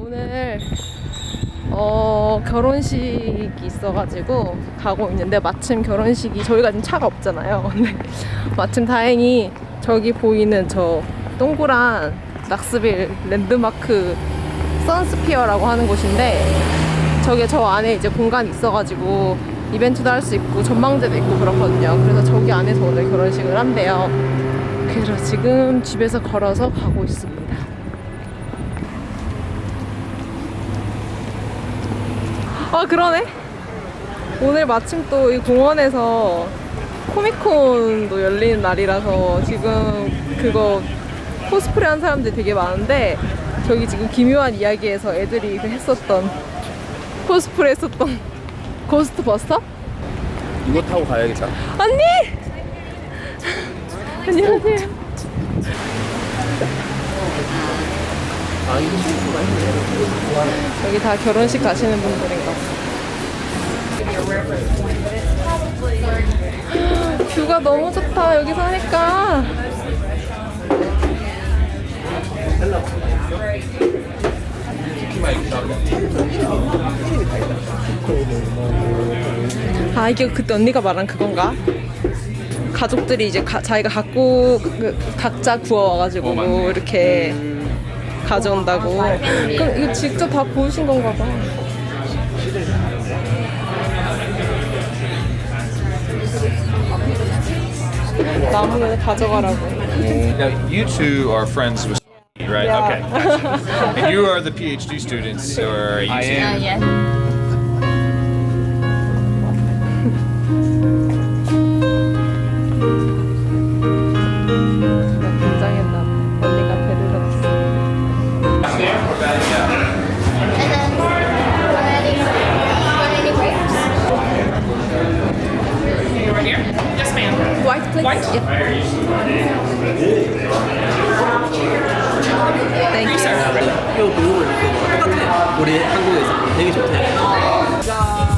오늘 어 결혼식이 있어가지고 가고 있는데 마침 결혼식이 저희가 지금 차가 없잖아요. 근데 마침 다행히 저기 보이는 저 동그란 락스빌 랜드마크 선스피어라고 하는 곳인데 저게 저 안에 이제 공간이 있어가지고 이벤트도 할 수 있고 전망대도 있고 그렇거든요. 그래서 저기 안에서 오늘 결혼식을 한대요. 그래서 지금 집에서 걸어서 가고 있습니다. 아 그러네. 오늘 마침 또 이 공원에서 코미콘도 열리는 날이라서 지금 그거 코스프레 한 사람들이 되게 많은데 저기 지금 기묘한 이야기에서 애들이 그 했었던 코스프레 했었던 고스트버스터? 이거 타고 가야겠다. 언니! 안녕하세요. 아, 이거 실수가 있네. 여기 다 결혼식 가시는 분들인가 봐. 뷰가 너무 좋다. 여기서 하니까. 아 이게 그때 언니가 말한 그건가? 가족들이 이제 가- 자기가 갖고 그- 각자 구워와가지고 이렇게 가져온다고. 그럼 이거 직접 다 보신 건가 봐. 나무는 가져가라고. Now, you two are friends with right? Yeah. Okay. and you are the PhD students, or are you I two? am. yes. White? Yeah. Thank you, sir. 학교 교육을 느끼고 똑같아. 우리 한국에서 되게 좋대.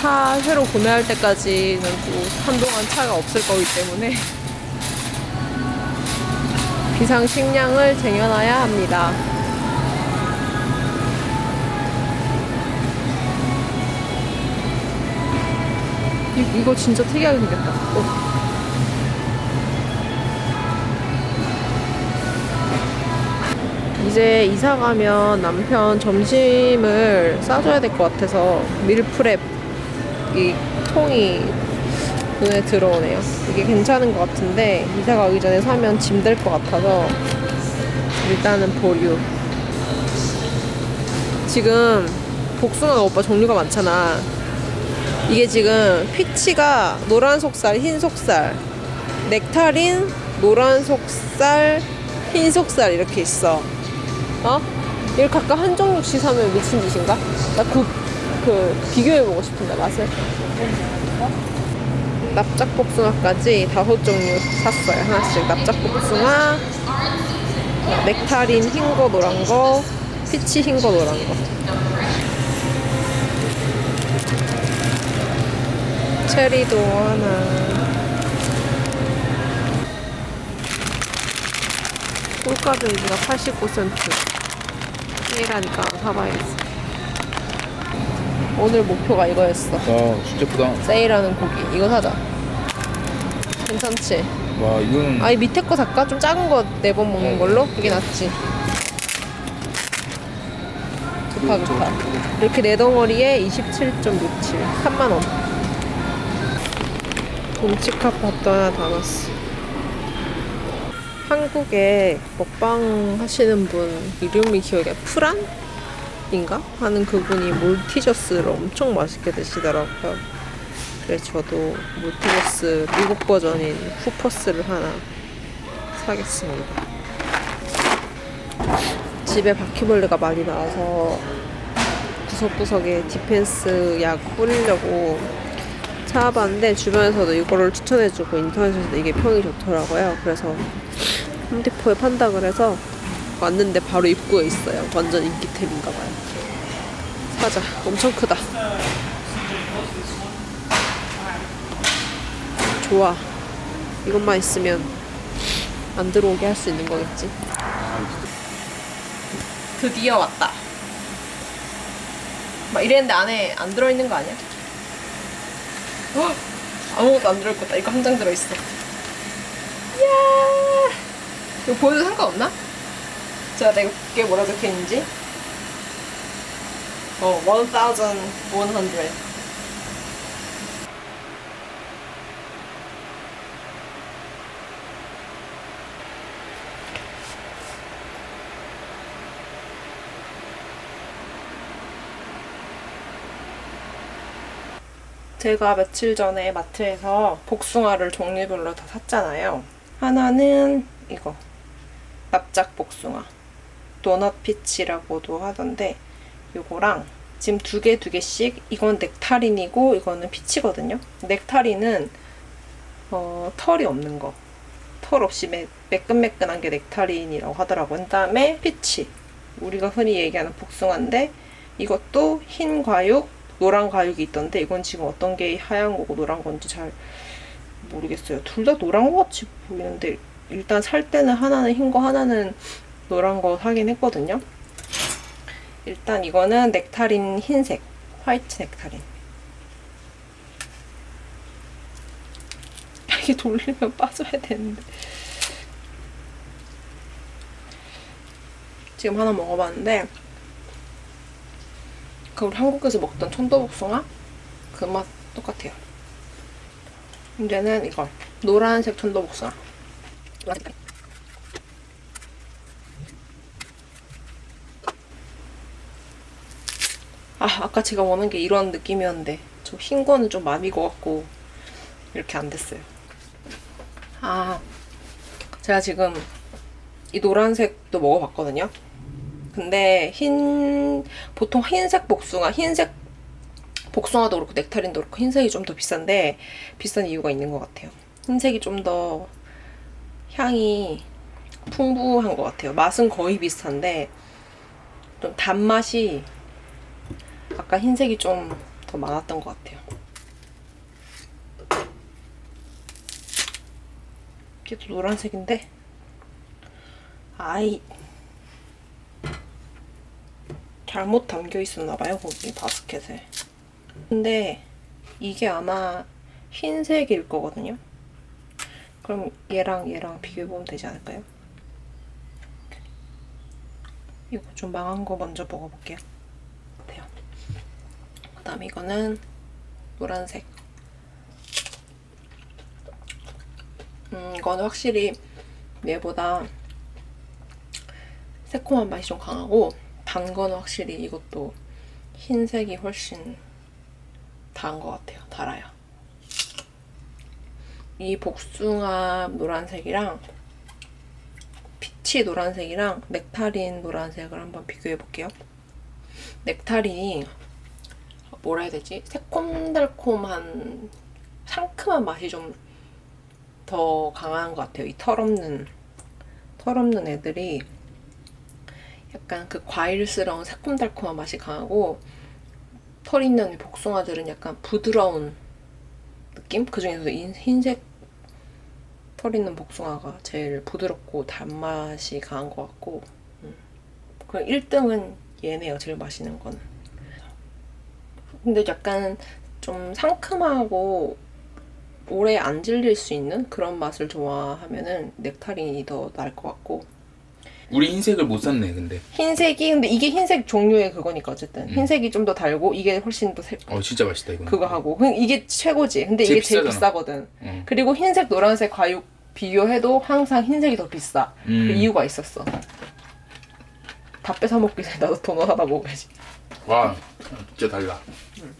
차 새로 구매할 때까지는 또 한동안 차가 없을 거기 때문에 비상식량을 쟁여놔야 합니다. 이, 이거 진짜 특이하게 생겼다. 어. 이제 이사 가면 남편 점심을 싸줘야 될 것 같아서 밀프렙 이 통이 눈에 들어오네요. 이게 괜찮은 것 같은데 이사 가기 전에 사면 짐 될 것 같아서 일단은 보류. 지금 복숭아가 오빠 종류가 많잖아. 이게 지금 피치가 노란 속살, 흰 속살, 넥타린, 노란 속살, 흰 속살 이렇게 있어. 어? 이걸 각각 한 종류씩 사면 미친 짓인가? 나 그, 그, 비교해보고 싶은데, 맛을. 납작복숭아까지 다섯 종류 샀어요. 하나씩. 납작복숭아, 넥타린 흰 거, 노란 거, 피치 흰 거, 노란 거. 체리도 하나. 꿀가 베이지가 89센트. 세일하니까 사봐야겠어. 오늘 목표가 이거였어. 와 진짜 크다 세일하는 고기. 이거 사자. 괜찮지? 와 이거는 아이 밑에 거 살까? 좀 작은 거 네 번 먹는 걸로? 그게 낫지. 좋다 좋다. 이렇게 네 덩어리에 27.67 3만 원. 돈치카 팥도 하나 담았어. 한국에 먹방 하시는 분 이름이 기억이 안 프란 인가 하는 그분이 몰티저스를 엄청 맛있게 드시더라고요. 그래서 저도 몰티저스 미국 버전인 후퍼스를 하나 사겠습니다. 집에 바퀴벌레가 많이 나와서 구석구석에 디펜스 약 뿌리려고 사봤는데 주변에서도 이거를 추천해주고 인터넷에서도 이게 평이 좋더라고요. 그래서 홈디포에 판다 그래서 왔는데 바로 입구에 있어요. 완전 인기템인가 봐요. 사자. 엄청 크다. 좋아. 이것만 있으면 안 들어오게 할 수 있는 거겠지. 드디어 왔다. 막 이랬는데 안에 안 들어있는 거 아니야? 헉! 아무것도 안 들어있겠다. 이거 한 장 들어있어. 이야! 이거 보여도 상관없나? 내가 이게 뭐라 적혀 있는지? 어, 1100. 제가 며칠 전에 마트에서 복숭아를 종류별로 다 샀잖아요. 하나는 이거 납작 복숭아 도넛 피치라고도 하던데 요거랑 지금 두 개 두 개씩 이건 넥타린이고 이거는 피치거든요. 넥타린은 어, 털이 없는 거. 털 없이 매, 매끈매끈한 게 넥타린이라고 하더라고요. 그다음에 피치. 우리가 흔히 얘기하는 복숭아인데 이것도 흰 과육, 노란 과육이 있던데 이건 지금 어떤 게 하얀 거고 노란 건지 잘 모르겠어요. 둘 다 노란 거 같이 보이는데 일단 살 때는 하나는 흰 거 하나는 노란 거 사긴 했거든요. 일단 이거는 넥타린 흰색 화이트 넥타린 이게 돌리면 빠져야 되는데 지금 하나 먹어봤는데 그 우리 한국에서 먹던 천도복숭아 그 맛 똑같아요. 이제는 이거 노란색 천도복숭아. 노란색. 아 아까 제가 원한 게 이런 느낌이었는데 저 흰 거는 좀 많이 익어갖고 이렇게 안 됐어요. 아 제가 지금 이 노란색도 먹어봤거든요. 근데 흰 보통 흰색 복숭아, 흰색 복숭아도 그렇고 넥타린도 그렇고 흰색이 좀 더 비싼데 비싼 이유가 있는 것 같아요. 흰색이 좀 더 향이 풍부한 것 같아요. 맛은 거의 비슷한데 좀 단맛이 아까 흰색이 좀 더 많았던 것 같아요. 이게 노란색인데? 아이. 잘못 담겨 있었나 봐요 거기 바스켓에. 근데 이게 아마 흰색일 거거든요? 그럼 얘랑 얘랑 비교해보면 되지 않을까요? 이거 좀 망한 거 먼저 먹어볼게요 그 다음 이거는 노란색 음 이거는 확실히 얘보다 새콤한 맛이 좀 강하고 단 거는 확실히 이것도 흰색이 훨씬 단 것 같아요. 달아요. 이 복숭아 노란색이랑 피치 노란색이랑 넥타린 노란색을 한번 비교해 볼게요. 넥타린이 뭐라 해야 되지? 새콤달콤한 상큼한 맛이 좀 더 강한 것 같아요. 이 털없는 털없는 애들이 약간 그 과일스러운 새콤달콤한 맛이 강하고 털 있는 이 복숭아들은 약간 부드러운 느낌? 그 중에서도 흰색 털 있는 복숭아가 제일 부드럽고 단맛이 강한 것 같고 음. 그럼 1등은 얘네요 제일 맛있는 거는 근데 약간 좀 상큼하고 오래 안 질릴 수 있는 그런 맛을 좋아하면은 넥타린이 더 나을 것 같고. 우리 흰색을 못 샀네 근데. 흰색이? 근데 이게 흰색 종류의 그거니까 어쨌든. 음. 흰색이 좀 더 달고 이게 훨씬 더 새, 어 진짜 맛있다 이거 그거 하고. 그냥 이게 최고지. 근데 제일 이게 제일 비싸잖아. 비싸거든. 어. 그리고 흰색 노란색 과육 비교해도 항상 흰색이 더 비싸. 음. 그 이유가 있었어. 다 뺏어 먹기 전에 나도 도넛 하나 먹어야지 와 진짜 달라 음.